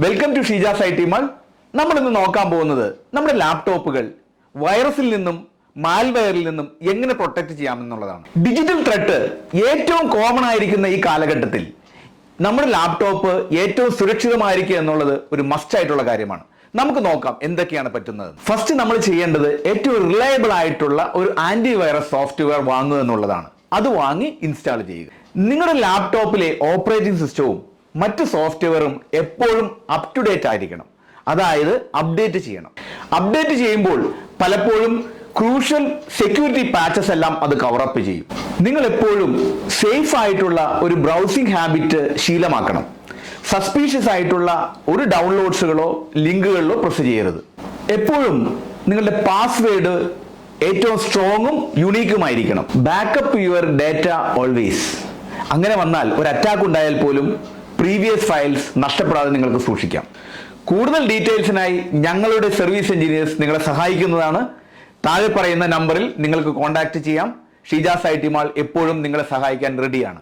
Welcome to Sheeja's I നമ്മൾ ഇന്ന് നോക്കാൻ പോകുന്നത് നമ്മുടെ ലാപ്ടോപ്പുകൾ വൈറസിൽ നിന്നും മാൽവെയറിൽ നിന്നും എങ്ങനെ പ്രൊട്ടക്ട് ചെയ്യാമെന്നുള്ളതാണ്. ഡിജിറ്റൽ ത്രെട്ട് ഏറ്റവും കോമൺ ആയിരിക്കുന്ന ഈ കാലഘട്ടത്തിൽ നമ്മുടെ ലാപ്ടോപ്പ് ഏറ്റവും സുരക്ഷിതമായിരിക്കുക എന്നുള്ളത് ഒരു മസ്റ്റ് ആയിട്ടുള്ള കാര്യമാണ്. നമുക്ക് നോക്കാം എന്തൊക്കെയാണ് പറ്റുന്നത്. ഫസ്റ്റ് നമ്മൾ ചെയ്യേണ്ടത് ഏറ്റവും റിലയബിൾ ആയിട്ടുള്ള ഒരു ആന്റി വൈറസ് സോഫ്റ്റ്വെയർ വാങ്ങുക എന്നുള്ളതാണ്. അത് വാങ്ങി ഇൻസ്റ്റാൾ ചെയ്യുക. നിങ്ങളുടെ ലാപ്ടോപ്പിലെ ഓപ്പറേറ്റിംഗ് സിസ്റ്റവും മറ്റ് സോഫ്റ്റ്വെയറും എപ്പോഴും അപ് ടു ഡേറ്റ് ആയിരിക്കണം. അതായത് അപ്ഡേറ്റ് ചെയ്യണം. അപ്ഡേറ്റ് ചെയ്യുമ്പോൾ പലപ്പോഴും ക്രൂഷ്യൽ സെക്യൂരിറ്റി പാച്ചസ് എല്ലാം അത് കവറപ്പ് ചെയ്യും. നിങ്ങൾ എപ്പോഴും സേഫ് ആയിട്ടുള്ള ഒരു ബ്രൗസിംഗ് ഹാബിറ്റ് ശീലമാക്കണം. സസ്പീഷ്യസ് ആയിട്ടുള്ള ഒരു ഡൗൺലോഡ്സുകളോ ലിങ്കുകളിലോ പ്രസ് ചെയ്യരുത്. എപ്പോഴും നിങ്ങളുടെ പാസ്വേഡ് ഏറ്റവും സ്ട്രോങ്ങും യുണീക്കുമായിരിക്കണം back up your data always അങ്ങനെ വന്നാൽ ഒരു അറ്റാക്ക് ഉണ്ടായാൽ പോലും പ്രീവിയസ് ഫയൽസ് നഷ്ടപ്പെടാതെ നിങ്ങൾക്ക് സൂക്ഷിക്കാം. കൂടുതൽ ഡീറ്റെയിൽസിനായി ഞങ്ങളുടെ സർവീസ് എഞ്ചിനീയേഴ്സ് നിങ്ങളെ സഹായിക്കുന്നതാണ്. താഴെ പറയുന്ന നമ്പറിൽ നിങ്ങൾക്ക് കോൺടാക്ട് ചെയ്യാം. ഷീജാസ് ഐ ടി മാൾ എപ്പോഴും നിങ്ങളെ സഹായിക്കാൻ റെഡിയാണ്